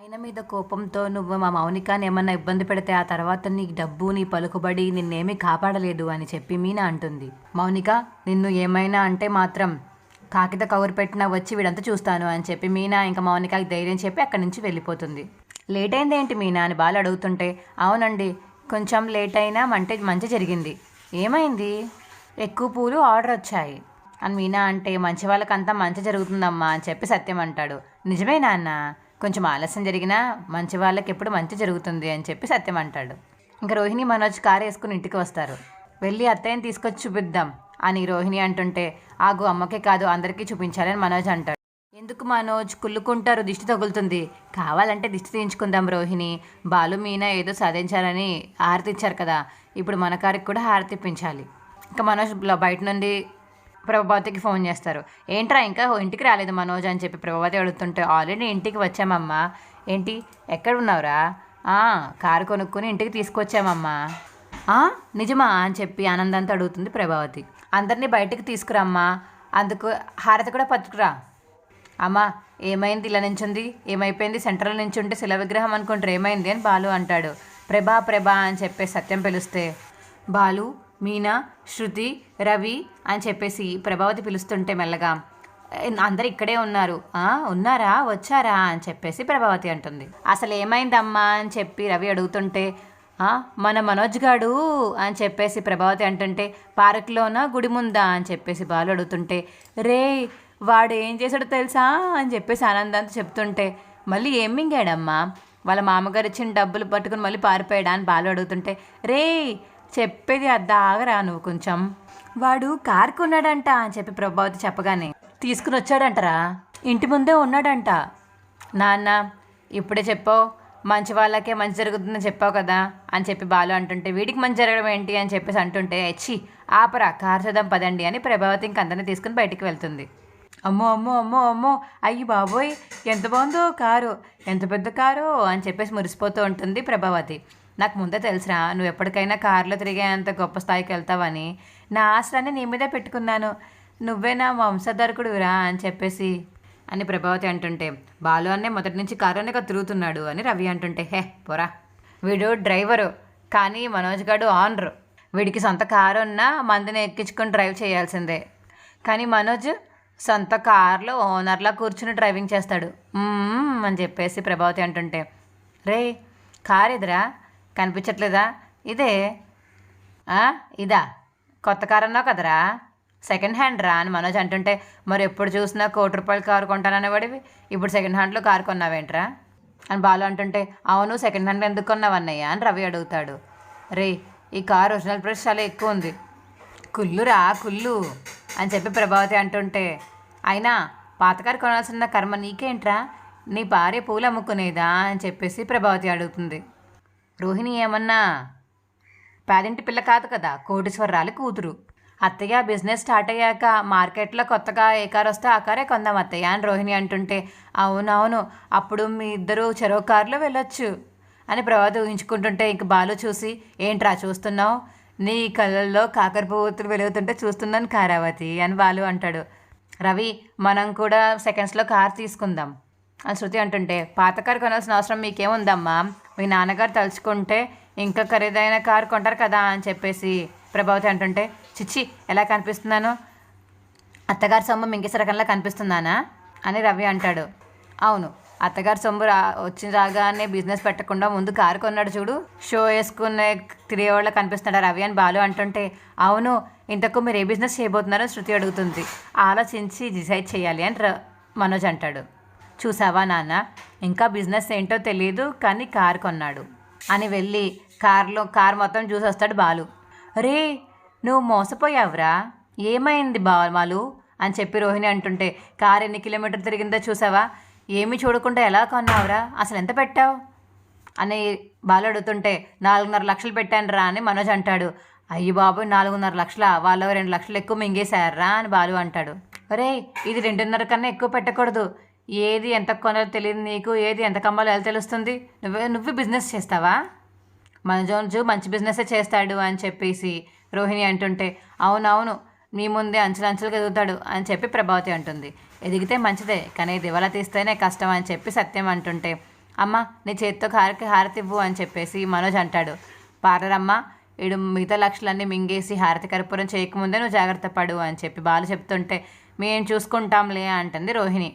ఆయన మీద కోపంతో నువ్వు మా మౌనికాని ఏమన్నా ఇబ్బంది పెడితే ఆ తర్వాత నీ డబ్బు నీ పలుకుబడి నిన్నేమీ కాపాడలేదు అని చెప్పి మీనా అంటుంది. మౌనిక నిన్ను ఏమైనా అంటే మాత్రం కాకిత కవర్ పెట్టినా వచ్చి వీడంతా చూస్తాను అని చెప్పి మీనా ఇంకా మౌనికకి ధైర్యం చెప్పి అక్కడి నుంచి వెళ్ళిపోతుంది. లేట్ అయింది ఏంటి మీనా అని బాలు అడుగుతుంటే అవునండి కొంచెం లేట్ అయినా మంటే మంచి జరిగింది. ఏమైంది? ఎక్కువ పూలు ఆర్డర్ వచ్చాయి. అని మీనా అంటే మంచి వాళ్ళకంతా మంచి జరుగుతుందమ్మా అని చెప్పి సత్యం అంటాడు. నిజమే నాన్న కొంచెం ఆలస్యం జరిగినా మంచి వాళ్ళకి ఎప్పుడు మంచి జరుగుతుంది అని చెప్పి సత్యం అంటాడు. ఇంకా రోహిణి మనోజ్ కారు వేసుకుని ఇంటికి వస్తారు. వెళ్ళి అత్తయ్యని తీసుకొచ్చి చూపిద్దాం అని రోహిణి అంటుంటే ఆగు అమ్మకే కాదు అందరికీ చూపించాలని మనోజ్ అంటాడు. ఎందుకు మనోజ్? కుళ్ళుకుంటారు దిష్టి తగులుతుంది. కావాలంటే దిష్టి తీయించుకుందాం రోహిణి. బాలు మీనా ఏదో సాధించాలని హారతి ఇచ్చారు కదా. ఇప్పుడు మన కారికి కూడా హారతి ఇప్పించాలి. ఇంకా మనోజ్ బయట నుండి ప్రభావతికి ఫోన్ చేస్తారు. ఏంట్రా ఇంకా ఇంటికి రాలేదు మనోజ్ అని చెప్పి ప్రభావతి అడుగుతుంటే ఆల్రెడీ ఇంటికి వచ్చామమ్మా. ఏంటి? ఎక్కడ ఉన్నావురా? కారు కొనుక్కొని ఇంటికి తీసుకొచ్చామమ్మా. నిజమా? అని చెప్పి ఆనందంతో అడుగుతుంది ప్రభావతి. అందరినీ బయటికి తీసుకురమ్మా. అందుకు హారతి కూడా పట్టుకురా. అమ్మా ఏమైంది? ఇలా నించుంది? ఏమైపోయింది? సెంట్రల్ నుంచి ఉంటే శిల విగ్రహం అనుకుంటారు. ఏమైంది? అని బాలు అంటాడు. ప్రభా ప్రభా అని చెప్పి సత్యం పిలుస్తే బాలు మీనా శృతి రవి అని చెప్పేసి ప్రభావతి పిలుస్తుంటే మెల్లగా అందరు ఇక్కడే ఉన్నారు. ఉన్నారా? వచ్చారా? అని చెప్పేసి ప్రభావతి అంటుంది. అసలు ఏమైందమ్మా? అని చెప్పి రవి అడుగుతుంటే మన మనోజ్ గాడు? అని చెప్పేసి ప్రభావతి అంటుంటే పార్క్లోన? గుడి ముందా? అని చెప్పేసి బాలు అడుగుతుంటే రే వాడు ఏం చేశాడో తెలుసా? అని చెప్పేసి ఆనందంతో చెప్తుంటే మళ్ళీ ఏం మింగాడమ్మా? వాళ్ళ మామగారు ఇచ్చిన డబ్బులు పట్టుకుని మళ్ళీ పారిపోయాడా? అని బాలు అడుగుతుంటే రే చెప్పేది అద్దాగరా నువ్వు కొంచెం. వాడు కారు కొన్నాడంట అని చెప్పి ప్రభావతి చెప్పగానే. తీసుకుని వచ్చాడంటరా? ఇంటి ముందే ఉన్నాడంట. నాన్న ఇప్పుడే చెప్పావు. మంచి వాళ్ళకే మంచి జరుగుతుందని చెప్పావు కదా అని చెప్పి బాలు అంటుంటే వీడికి మంచి జరగడం ఏంటి అని చెప్పేసి అంటుంటే ఎచ్చి ఆపరా కారు చూద్దాం పదండి అని ప్రభావతి ఇంకందరినీ తీసుకుని బయటికి వెళ్తుంది. అమ్మో అమ్మో అమ్మో అమ్మో అయ్యి బాబోయ్ ఎంత బాగుందో కారు ఎంత పెద్ద కారు అని చెప్పేసి మురిసిపోతూ ఉంటుంది ప్రభావతి. నాకు ముందే తెలుసురా నువ్వు ఎప్పటికైనా కారులో తిరిగేంత గొప్ప స్థాయికి వెళ్తావని. నా ఆశలన్నీ నీ మీదే పెట్టుకున్నాను. నువ్వే నా వంశధరకుడురా అని చెప్పేసి అని ప్రభావతి అంటుంటే బాలు అన్నే మొదటి నుంచి కారులోనే తిరుగుతున్నాడు అని రవి అంటుంటే హే పోరా. వీడు డ్రైవరు కానీ మనోజ్ గాడు ఆనరు. వీడికి సొంత కారు ఉన్నా మందిని ఎక్కించుకొని డ్రైవ్ చేయాల్సిందే. కానీ మనోజ్ సొంత కారులో ఓనర్లా కూర్చుని డ్రైవింగ్ చేస్తాడు. అని చెప్పేసి ప్రభావతి అంటుంటే రే కారు ఇదిరా కనిపించట్లేదా? ఇదే. ఇదా. కొత్త కారు అన్నావు కదరా? సెకండ్ హ్యాండ్ రా అని మనోజ్ అంటుంటే మరి ఎప్పుడు చూసినా కోటి రూపాయలు కారు కొంటాననేవాడివి? ఇప్పుడు సెకండ్ హ్యాండ్లో కారు కొన్నావేంట్రా? అని బాలు అంటుంటే అవును సెకండ్ హ్యాండ్ ఎందుకు కొన్నావన్నయ్య? అని రవి అడుగుతాడు. రే ఈ కారు ఒరిజినల్ ప్రైస్ చాలా ఎక్కువ ఉంది. కుల్లురా కుల్లు అని చెప్పి ప్రభావతి అంటుంటే అయినా పాతకారు కొనాల్సిన కర్మ నీకేంట్రా? నీ భార్య పూలు అమ్ముకునేదా? అని చెప్పేసి ప్రభావతి అడుగుతుంది. రోహిణి ఏమన్నా? పేదింటి పిల్ల కాదు కదా కోటీశ్వరరాలు కూతురు. అత్తయ్య బిజినెస్ స్టార్ట్ అయ్యాక మార్కెట్లో కొత్తగా ఏ కారు వస్తే ఆ కారే కొందాం అత్తయ్య అని రోహిణి అంటుంటే అవునవును అప్పుడు మీ ఇద్దరు చెరో కారులో వెళ్ళొచ్చు అని ప్రభాత ఊహించుకుంటుంటే ఇంక బాలు చూసి ఏంట్రా చూస్తున్నావు? నీ కళ్ళల్లో కాకర పువ్వుతులు వెలుగుతుంటే చూస్తున్నాను కారావతి అని బాలు అంటాడు. రవి మనం కూడా సెకండ్స్లో కార్ తీసుకుందాం అని శృతి అంటుంటే పాత కారు కొనాల్సిన అవసరం మీకేముందమ్మా? మీ నాన్నగారు తలుచుకుంటే ఇంకా ఖరీదైన కారు కొంటారు కదా అని చెప్పేసి ప్రభావతి అంటుంటే చిచ్చి ఎలా కనిపిస్తున్నాను? అత్తగారి సొమ్ము మింగేసే రకంలా కనిపిస్తున్నానా అని రవి అంటాడు. అవును అత్తగారి సొమ్ము రా వచ్చిన రాగానే బిజినెస్ పెట్టకుండా ముందు కారు కొన్నాడు చూడు. షో వేసుకునే తిరిగేవాళ్ళు కనిపిస్తున్నాడు రవి? అని బాలు అంటుంటే అవును ఇంతకు మీరు ఏ బిజినెస్ చేయబోతున్నారో శృతి అడుగుతుంది. ఆలోచించి డిసైడ్ చేయాలి అని ర- మనోజ్ అంటాడు. చూసావా నాన్న? ఇంకా బిజినెస్ ఏంటో తెలియదు కానీ కార్ కొన్నాడు. అని వెళ్ళి కార్లో కార్ మొత్తం చూసి వస్తాడు బాలు. రే నువ్వు మోసపోయావురా? ఏమైంది బాలు? అని చెప్పి రోహిణి అంటుంటే కార్ ఎన్ని కిలోమీటర్ తిరిగిందో చూసావా? ఏమి చూడకుండా ఎలా కొన్నావురా? అసలు ఎంత పెట్టావు? అని బాలు అడుగుతుంటే నాలుగున్నర లక్షలు పెట్టాను రా అని మనోజ్ అంటాడు. అయ్యి బాబు నాలుగున్నర లక్షల? వాళ్ళు రెండు లక్షలు ఎక్కువ మింగేశారా? అని బాలు అంటాడు. ఒరే ఇది రెండున్నర కన్నా ఎక్కువ పెట్టకూడదు. ఏది ఎంత కొనాలో తెలియదు నీకు ఏది ఎంత కమ్మాలో ఎలా తెలుస్తుంది? నువ్వే నువ్వు బిజినెస్ చేస్తావా? మనజోన్జు మంచి బిజినెసే చేస్తాడు అని చెప్పేసి రోహిణి అంటుంటే అవునవును మీ ముందే అంచులంచులకు ఎదుగుతాడు అని చెప్పి ప్రభావతి అంటుంది. ఎదిగితే మంచిదే కానీ దివాలా తీస్తేనే కష్టం అని చెప్పి సత్యం అంటుంటే అమ్మ నీ చేతితో హారకి హారతి ఇవ్వు అని చెప్పేసి మనోజ్ అంటాడు. పార్లర్ అమ్మ ఈడు మిగతా లక్షలన్నీ మింగేసి హారతి కర్పూరం చేయకముందే నువ్వు జాగ్రత్త పడు అని చెప్పి బాలు చెప్తుంటే మేము చూసుకుంటాంలే అంటుంది రోహిణి.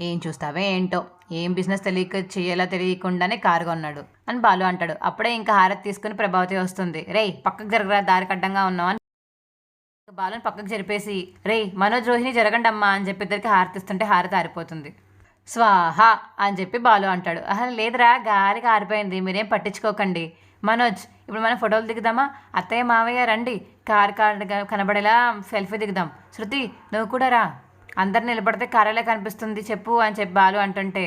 ఏం చూస్తావే ఏంటో? ఏం బిజినెస్ తెలియక చేయాలో తెలియకుండానే కారు కొన్నాడు. అని బాలు అంటాడు. అప్పుడే ఇంకా హారతి తీసుకుని ప్రభావతి వస్తుంది. రే పక్కకు జరగరా దారి కడ్డంగా ఉన్నావు అని. బాలుని పక్కకు జరిపేసి రే మనోజ్ రోహిణి జరగండి అమ్మా అని చెప్పి ఇద్దరికి హారతిస్తుంటే హారతి ఆరిపోతుంది. స్వాహ అని చెప్పి బాలు అంటాడు. అసలు లేదురా గాలికి ఆరిపోయింది మీరేం పట్టించుకోకండి. మనోజ్ ఇప్పుడు మనం ఫోటోలు దిగుదామా? అత్తయ్య మావయ్య రండి. కార్ కార్ కనబడేలా సెల్ఫీ దిగుదాం. శృతి నువ్వు కూడా రా. అందరు నిలబడితే కర్రలే కనిపిస్తుంది చెప్పు అని చెప్పి బాలు అంటుంటే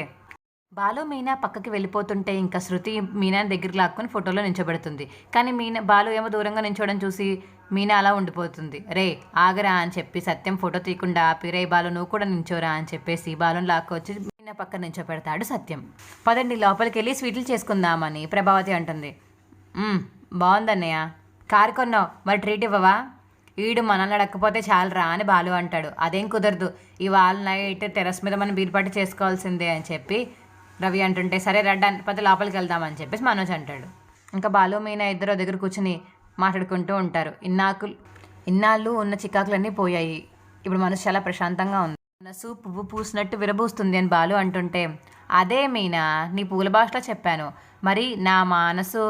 బాలు మీనా పక్కకి వెళ్ళిపోతుంటే ఇంకా శృతి మీనాని దగ్గరికి లాక్కొని ఫోటోలో నించోబెడుతుంది. కానీ మీనా బాలు ఏమో దూరంగా నించోవడం చూసి మీనా అలా ఉండిపోతుంది. రే ఆగరా అని చెప్పి సత్యం ఫోటో తీయకుండా ఆపి రే బాలు నువ్వు కూడా నించోరా అని చెప్పేసి బాలుని లాక్కొచ్చి మీనా పక్కన నించోపెడతాడు సత్యం. పదండి లోపలికి వెళ్ళి స్వీట్లు చేసుకుందామని ప్రభావతి అంటుంది. బాగుందన్నయ్య. కారు కొన్నావు మరి ట్రీట్ ఇవ్వవా? వీడు మనల్ని అడగకపోతే చాలరా అని బాలు అంటాడు. అదేం కుదరదు. ఇవాళ నైట్ టెరస్ మీద మనం బీర్పాటు చేసుకోవాల్సిందే అని చెప్పి రవి అంటుంటే సరే రడ్డా పది లోపలికి వెళ్దామని చెప్పేసి మనోజ్ అంటాడు. ఇంకా బాలు మీనా ఇద్దరు దగ్గర కూర్చుని మాట్లాడుకుంటూ ఉంటారు. ఇన్నాకు ఇన్నాళ్ళు ఉన్న చికాకులన్నీ పోయాయి. ఇప్పుడు మనసు చాలా ప్రశాంతంగా ఉంది. మనసు పువ్వు పూసినట్టు విరబూస్తుంది అని బాలు అంటుంటే అదే మీనా నీ పూల భాషలో చెప్పాను. మరి నా మనసు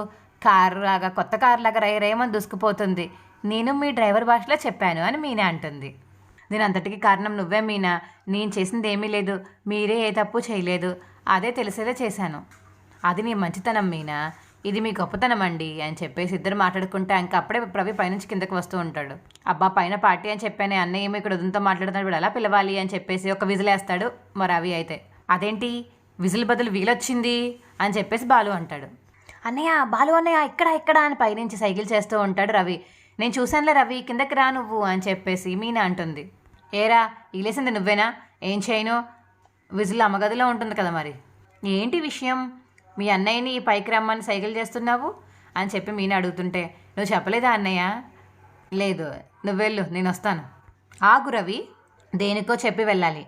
కారు లాగా కొత్త కారు లాగా రై రేమని దూసుకుపోతుంది నేను మీ డ్రైవర్ భాషలో చెప్పాను అని మీనా అంటుంది. దీని అంతటికి కారణం నువ్వే మీనా. నేను చేసింది ఏమీ లేదు. మీరే ఏ తప్పు చేయలేదు. అదే తెలిసేలా చేశాను. అది నీ మంచితనం మీనా. ఇది మీ గొప్పతనం అండి అని చెప్పేసి ఇద్దరు మాట్లాడుకుంటే ఇంకా అప్పుడే రవి పైనుంచి కిందకి వస్తూ ఉంటాడు. అబ్బా పైన పార్టీ అని చెప్పాను అన్నయ్య ఏమో ఇక్కడ ఉదంతో మాట్లాడుతున్నాడు వీడు ఎలా పిలవాలి అని చెప్పేసి ఒక విజిల్ వేస్తాడు మరి రవి అయితే. అదేంటి? విజిల్ బదులు వీలొచ్చింది అని చెప్పేసి బాలు అంటాడు. అన్నయ్య బాలు అన్నయ్య ఇక్కడ ఇక్కడ అని పైనుంచి సైకిల్ చేస్తూ ఉంటాడు రవి. నేను చూశానులే రవి కిందకి రా నువ్వు అని చెప్పేసి మీనా అంటుంది. ఏరా ఇలేసింది నువ్వేనా? ఏం చేయను? విజిల్ అమ్మగదిలో ఉంటుంది కదా మరి. ఏంటి విషయం? మీ అన్నయ్యని పైకి రమ్మని సైకిల్ చేస్తున్నావు? అని చెప్పి మీనా అడుగుతుంటే నువ్వు చెప్పలేదా అన్నయ్య? లేదు నువ్వు వెళ్ళు నేను వస్తాను. ఆగు రవి దేనికో చెప్పి వెళ్ళాలి.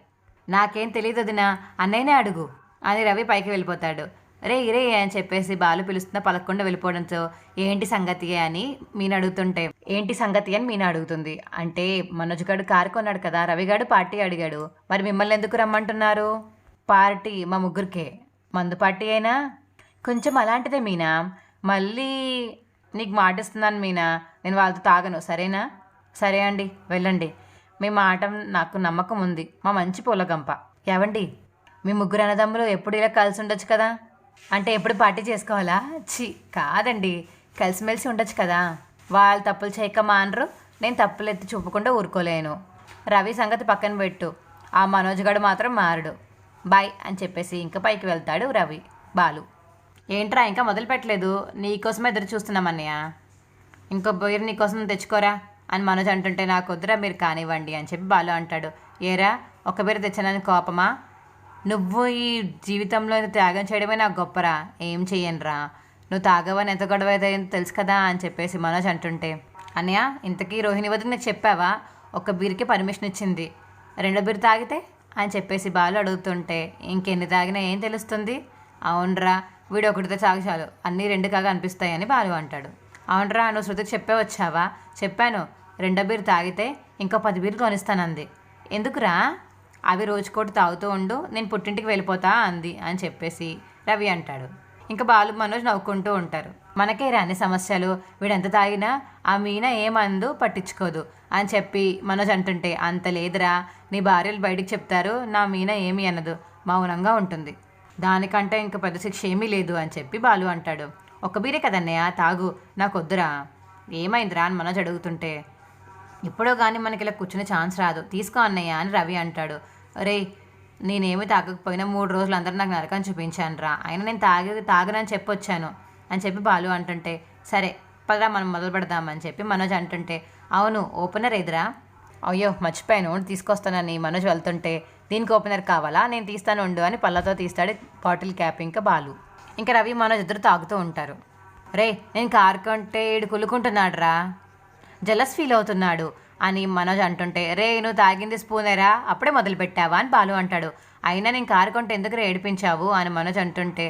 నాకేం తెలియదు వదినా అన్నయ్యనే అడుగు అని రవి పైకి వెళ్ళిపోతాడు. రే రే అని చెప్పేసి బాలు పిలుస్తున్న పలకుండా వెళ్ళిపోవడంతో ఏంటి సంగతి అని మీను అడుగుతుంటే ఏంటి సంగతి అని మీన అడుగుతుంది. అంటే మనోజ్ గారు కారు కొన్నాడు కదా రవిగాడు పార్టీ అడిగాడు. మరి మిమ్మల్ని ఎందుకు రమ్మంటున్నారు? పార్టీ మా ముగ్గురికే. మందు పార్టీ అయినా? కొంచెం అలాంటిదే మీనా. మళ్ళీ నీకు మాట ఇస్తున్నాను మీనా. నేను వాళ్ళతో తాగను. సరేనా? సరే అండి వెళ్ళండి. మీ మాట నాకు నమ్మకం ఉంది. మా మంచి పూలగంప. ఏవండి? మీ ముగ్గురు అన్నదమ్ములు ఎప్పుడు ఇలా కలిసి ఉండొచ్చు కదా? అంటే ఎప్పుడు పార్టీ చేసుకోవాలా? చి కాదండి. కలిసిమెలిసి ఉండొచ్చు కదా. వాళ్ళు తప్పులు చేయక మానరు నేను తప్పులు ఎత్తి చూపకుండా ఊరుకోలేను. రవి సంగతి పక్కన పెట్టు. ఆ మనోజ్ గడు మాత్రం మారడు. బాయ్ అని చెప్పేసి ఇంకా పైకి వెళ్తాడు రవి. బాలు. ఏంట్రా ఇంకా మొదలు పెట్టలేదు. నీకోసం ఎదురు చూస్తున్నామన్నయ్య ఇంకో బీర్ నీకోసం తెచ్చుకోరా? అని మనోజ్ అంటుంటే నాకు వద్దురా మీరు కానివ్వండి అని చెప్పి బాలు అంటాడు. ఏరా ఒక బీర తెచ్చానని కోపమా? నువ్వు ఈ జీవితంలో త్యాగం చేయడమే నాకు గొప్పరా? ఏం చెయ్యనురా? నువ్వు తాగవని ఎంత గొడవ అయితే తెలుసు కదా అని చెప్పేసి మనోజ్ అంటుంటే అన్నయ్య ఇంతకీ రోహిణి వద్ద నేను చెప్పావా? ఒక బీర్కి పర్మిషన్ ఇచ్చింది. రెండో బీర్ తాగితే? అని చెప్పేసి బాలు అడుగుతుంటే ఇంకెన్ని తాగినా ఏం తెలుస్తుంది? అవునరా వీడు ఒకటితో తాగి చాలు అన్నీ రెండు కాగా అనిపిస్తాయని బాలు అంటాడు. అవునరా నువ్వు శృతికి చెప్పే వచ్చావా? చెప్పాను రెండో బీర్ తాగితే ఇంకో పది బీర్లు కొనిస్తానంది. ఎందుకురా? అవి రోజుకోటి తాగుతూ ఉండు నేను పుట్టింటికి వెళ్ళిపోతా అంది అని చెప్పేసి రవి అంటాడు. ఇంకా బాలు మనోజ్ నవ్వుకుంటూ ఉంటారు. మనకే రాని సమస్యలు వీడెంత తాగినా ఆ మీన ఏమందు పట్టించుకోదు అని చెప్పి మనోజ్ అంటుంటే అంత లేదురా నీ భార్యలు బయటికి చెప్తారు నా మీన ఏమీ అనదు మౌనంగా ఉంటుంది. దానికంటే ఇంక పెద్ద శిక్ష ఏమీ లేదు అని చెప్పి బాలు అంటాడు. ఒక బీరే కదన్నయ్య తాగు నాకు వద్దురా ఏమైందిరా అని మనోజ్ అడుగుతుంటే ఎప్పుడో కానీ మనకి ఇలా కూర్చునే ఛాన్స్ రాదు. తీసుకో అన్నయ్య అని రవి అంటాడు. రే నేనేమి తాగకపోయినా మూడు రోజులు అందరూ నాకు నరకం చూపించాను రా. అయినా నేను తాగి తాగనని చెప్పొచ్చాను అని చెప్పి బాలు అంటుంటే సరే పదరా మనం మొదలు పెడదామని చెప్పి మనోజ్ అంటుంటే అవును ఓపెనర్ ఎదురా అయ్యో మర్చిపోయాను తీసుకొస్తానని మనోజ్ వెళ్తుంటే దీనికి ఓపెనర్ కావాలా? నేను తీస్తాను ఉండు అని పళ్ళతో తీస్తాడు బాటిల్ క్యాప్ ఇంకా బాలు. ఇంకా రవి మనోజ్ ఇద్దరు తాగుతూ ఉంటారు. రే నేను కారు కంటే ఈడు కులుకుంటున్నాడు రా జలస్ ఫీల్ అవుతున్నాడు అని మనోజ్ అంటుంటే రే నువ్వు తాగింది స్పూనేరా అప్పుడే మొదలు పెట్టావా అని బాలు అంటాడు. అయినా నేను కారు కొంటే ఎందుకు ఏడిపించావు? అని మనోజ్ అంటుంటే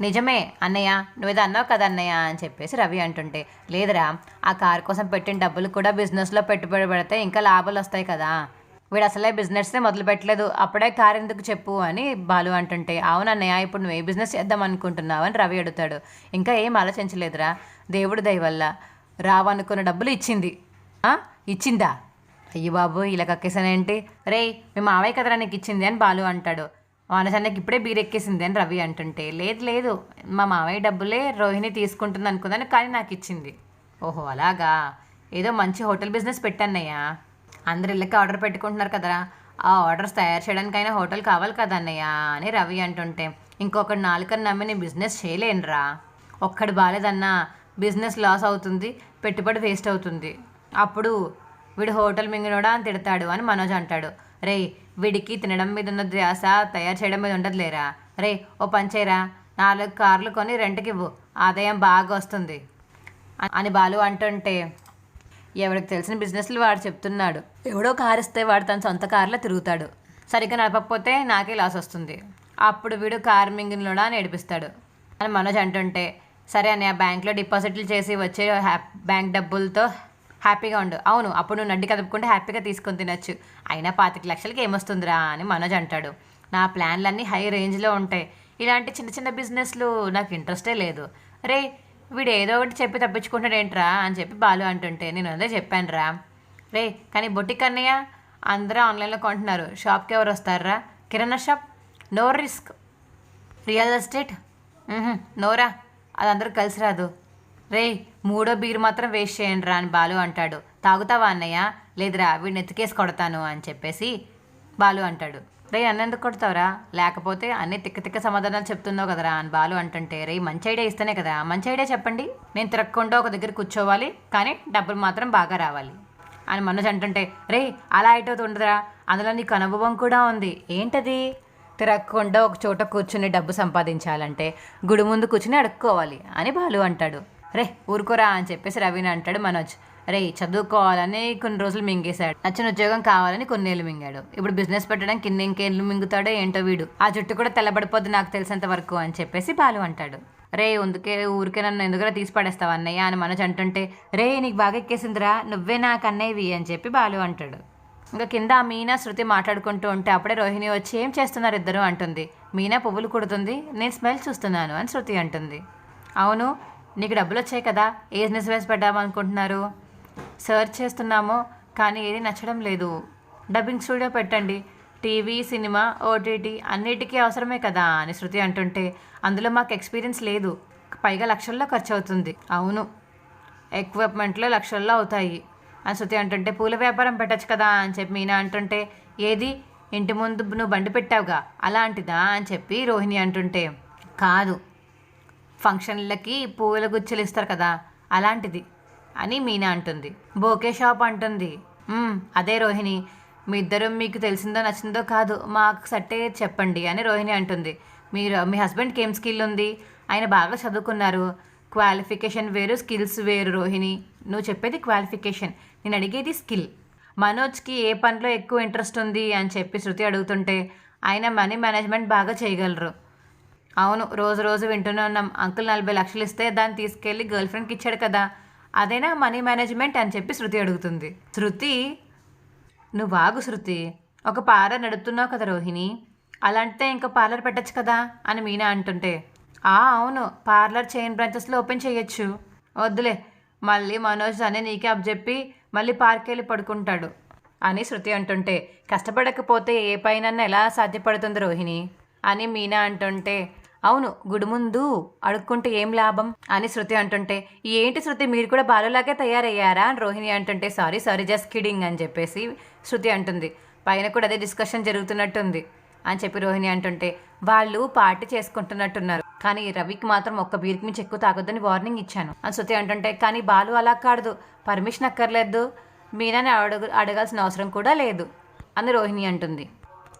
నిజమే అన్నయ్య నువ్వేదో అన్నావు కదా అన్నయ్య? అని చెప్పేసి రవి అంటుంటే లేదురా ఆ కారు కోసం పెట్టిన డబ్బులు కూడా బిజినెస్లో పెట్టుబడి పెడితే ఇంకా లాభాలు వస్తాయి కదా. వీడు అసలే బిజినెస్నే మొదలు పెట్టలేదు అప్పుడే కారు ఎందుకు చెప్పు? అని బాలు అంటుంటే అవునన్నయ్య ఇప్పుడు నువ్వు ఏ బిజినెస్ చేద్దాం అనుకుంటున్నావు? అని రవి అడుగుతాడు. ఇంకా ఏం ఆలోచించలేదురా దేవుడు దయవల్ల రావనుకున్న డబ్బులు ఇచ్చింది. ఇచ్చిందా? అయ్యో బాబు ఇలా కక్కేసానేంటి రే మీ మావయ్య కదరా నీకు ఇచ్చింది అని బాలు అంటాడు. వానసన్నకి ఇప్పుడే బీరెక్కేసింది అని రవి అంటుంటే లేదు లేదు మా మావయ్య డబ్బులే రోహిణి తీసుకుంటుంది అనుకున్నాను కానీ నాకు ఇచ్చింది. ఓహో అలాగా? ఏదో మంచి హోటల్ బిజినెస్ పెట్టన్నయ్యా. అందరు ఇళ్ళకి ఆర్డర్ పెట్టుకుంటున్నారు కదరా. ఆ ఆర్డర్స్ తయారు చేయడానికైనా హోటల్ కావాలి కదా అన్నయ్య అని రవి అంటుంటే ఇంకొకటి నాలుకని నమ్మి నేను బిజినెస్ చేయలేనురా. ఒక్కడు బాలేదన్నా బిజినెస్ లాస్ అవుతుంది పెట్టుబడి వేస్ట్ అవుతుంది. అప్పుడు వీడు హోటల్ మింగినోడా అని తిడతాడు అని మనోజ్ అంటాడు. రే వీడికి తినడం మీద ఉన్న ధ్యాస తయారు చేయడం మీద ఉండదు లేరా రే ఓ పంచేరా నాలుగు కార్లు కొని రెంట్కి ఇవ్వు. ఆదాయం బాగా వస్తుంది. అని బాలు అంటుంటే ఎవరికి తెలిసిన బిజినెస్లు వాడు చెప్తున్నాడు. ఎవడో కారు ఇస్తే వాడు తన సొంత కారులో తిరుగుతాడు. సరిగ్గా నడపకపోతే నాకే లాస్ వస్తుంది. అప్పుడు వీడు కారు మింగినలోడా నేడిపిస్తాడు అని మనోజ్ అంటుంటే సరే అని ఆ బ్యాంక్లో డిపాజిట్లు చేసి వచ్చే హ్యాప్ బ్యాంక్ డబ్బులతో హ్యాపీగా ఉండు. అవును అప్పుడు నువ్వు నడ్డి కదుపుకుంటే హ్యాపీగా తీసుకొని తినొచ్చు. అయినా పాతిక లక్షలకి ఏమొస్తుందిరా అని మనోజ్ అంటాడు. నా ప్లాన్లన్నీ హై రేంజ్లో ఉంటాయి. ఇలాంటి చిన్న చిన్న బిజినెస్లు నాకు ఇంట్రెస్టే లేదు. రే వీడు ఏదో ఒకటి చెప్పి తప్పించుకుంటాడేంట్రా అని చెప్పి బాలు అంటుంటే నేను అదే చెప్పాను రా రే కానీ బొటిక్ అన్నయ్య అందరూ ఆన్లైన్లో కొంటున్నారు. షాప్కి ఎవరు వస్తారా? Kirana shop? No risk. Real estate? నోరా? అది అందరూ కలిసి రాదు. రే మూడో బీర్ మాత్రం వేస్ట్ చేయండి రా అని బాలు అంటాడు. తాగుతావా అన్నయ్య? లేదురా వీడిని ఎత్తుకేసి కొడతాను అని చెప్పేసి బాలు అంటాడు. రే అన్నెందుకు కొడతావురా? లేకపోతే అన్ని తిక్క తిక్క సమాధానాలు చెప్తున్నావు కదరా అని బాలు అంటుంటే రే మంచి ఐడియా ఇస్తేనే కదా. మంచి ఐడియా చెప్పండి. నేను తిరగకుండా ఒక దగ్గర కూర్చోవాలి కానీ డబ్బులు మాత్రం బాగా రావాలి అని మనోజ్ అంటుంటే రే అలా అయిపోతూ అందులో నీకు అనుభవం కూడా ఉంది. ఏంటది? తిరగకుండా ఒక చోట కూర్చుని డబ్బు సంపాదించాలంటే గుడి ముందు కూర్చుని అడుక్కోవాలి అని బాలు అంటాడు. రే ఊరుకోరా అని చెప్పేసి రవిని అంటాడు మనోజ్. రే చదువుకోవాలని కొన్ని రోజులు మింగేశాడు. నచ్చిన ఉద్యోగం కావాలని కొన్నేళ్ళు మింగాడు. ఇప్పుడు బిజినెస్ పెట్టడానికి కింద ఇంకేళ్ళు మింగుతాడో ఏంటో వీడు. ఆ జుట్టు కూడా తెల్లబడిపోద్ది నాకు తెలిసినంత వరకు అని చెప్పేసి బాలు అంటాడు. రే ఉందుకే ఊరికే నన్ను ఎందుకురా తీసి పడేస్తావు అన్నయ్య అని మనోజ్ అంటుంటే రే నీకు బాగా ఎక్కేసిందిరా నువ్వే నాకు అన్నయ్యవి అని చెప్పి బాలు అంటాడు. ఇంకా కింద ఆ మీనా శృతి మాట్లాడుకుంటూ ఉంటే అప్పుడే రోహిణి వచ్చి ఏం చేస్తున్నారు ఇద్దరు? అంటుంది. మీనా పువ్వులు కుడుతుంది నేను స్మెల్ చూస్తున్నాను అని శృతి అంటుంది. అవును నీకు డబ్బులు వచ్చాయి కదా ఏ బిజినెస్ వేసి పెట్టామనుకుంటున్నారు సర్చ్ చేస్తున్నాము కానీ ఏది నచ్చడం లేదు. డబ్బింగ్ స్టూడియో పెట్టండి. టీవీ సినిమా ఓటీటీ అన్నిటికీ అవసరమే కదా అని శృతి అంటుంటే అందులో మాకు ఎక్స్పీరియన్స్ లేదు. పైగా లక్షల్లో ఖర్చు అవుతుంది అవును ఎక్విప్మెంట్లో లక్షల్లో అవుతాయి. అని శృతి అంటుంటే పూల వ్యాపారం పెట్టచ్చు కదా అని చెప్పి మీనా అంటుంటే ఏది? ఇంటి ముందు నువ్వు బండి పెట్టావుగా? అలాంటిదా? అని చెప్పి రోహిణి అంటుంటే కాదు. ఫంక్షన్లకి పూల గుచ్చులు ఇస్తారు కదా అలాంటిది అని మీనా అంటుంది. బోకే షాప్ అంటుంది. అదే రోహిణి. మీ ఇద్దరు మీకు తెలిసిందో నచ్చిందో కాదు మాకు సట్టే చెప్పండి అని రోహిణి అంటుంది. మీరు మీ హస్బెండ్కి ఏం స్కిల్ ఉంది? ఆయన బాగా చదువుకున్నారు. క్వాలిఫికేషన్ వేరు స్కిల్స్ వేరు రోహిణి. నువ్వు చెప్పేది క్వాలిఫికేషన్. నేను అడిగేది స్కిల్. మనోజ్కి ఏ పనిలో ఎక్కువ ఇంట్రెస్ట్ ఉంది అని చెప్పి శృతి అడుగుతుంటే ఆయన మనీ మేనేజ్మెంట్ బాగా చేయగలరు. అవును రోజు రోజు వింటూనే ఉన్నాం. అంకుల్ నలభై లక్షలు ఇస్తే దాన్ని తీసుకెళ్ళి గర్ల్ ఫ్రెండ్కి ఇచ్చాడు కదా. అదేనా మనీ మేనేజ్మెంట్ అని చెప్పి శృతి అడుగుతుంది. శృతి నువ్వు ఆగు శృతి. ఒక పార్లర్ నడుపుతున్నావు కదా రోహిణి. అలాంటితే ఇంకా పార్లర్ పెట్టచ్చు కదా అని మీనా అంటుంటే. ఆ అవును. పార్లర్ చైన్ బ్రాంచెస్లో ఓపెన్ చేయొచ్చు. వద్దులే. మళ్ళీ మనోజ్ అనే నీకే అప్పచెప్పి మళ్ళీ పార్క్ వెళ్ళి పడుకుంటాడు అని శృతి అంటుంటే కష్టపడకపోతే ఏ పైన ఎలా సాధ్యపడుతుంది రోహిణి? అని మీనా అంటుంటే అవును గుడి ముందు అడుక్కుంటే ఏం లాభం? అని శృతి అంటుంటే ఏంటి శృతి మీరు కూడా బాలులాగే తయారయ్యారా? అని రోహిణి అంటుంటే సారీ సారీ జస్ట్ కిడింగ్ అని చెప్పేసి శృతి అంటుంది. పైన కూడా అదే డిస్కషన్ జరుగుతున్నట్టుంది అని చెప్పి రోహిణి అంటుంటే వాళ్ళు పార్టీ చేసుకుంటున్నట్టున్నారు. కానీ రవికి మాత్రం ఒక్క బీర్కి మించి ఎక్కువ తాగొద్దని వార్నింగ్ ఇచ్చాను. అని శృతి అంటుంటే కానీ బాలు అలా కాడదు. పర్మిషన్ అక్కర్లేదు. మీనని అడుగు అడగాల్సిన అవసరం కూడా లేదు అని రోహిణి అంటుంది.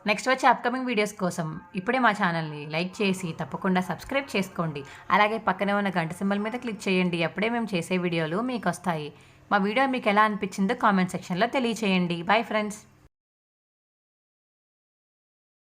నెక్స్ట్ వచ్చే అప్కమింగ్ వీడియోస్ కోసం ఇప్పుడే మా ఛానల్ని లైక్ చేసి తప్పకుండా సబ్స్క్రైబ్ చేసుకోండి. అలాగే పక్కనే ఉన్న గంట సింబల్ మీద క్లిక్ చేయండి. అప్పుడే మేము చేసే వీడియోలు మీకు వస్తాయి. మా వీడియో మీకు ఎలా అనిపించిందో కామెంట్ సెక్షన్లో తెలియచేయండి. Bye friends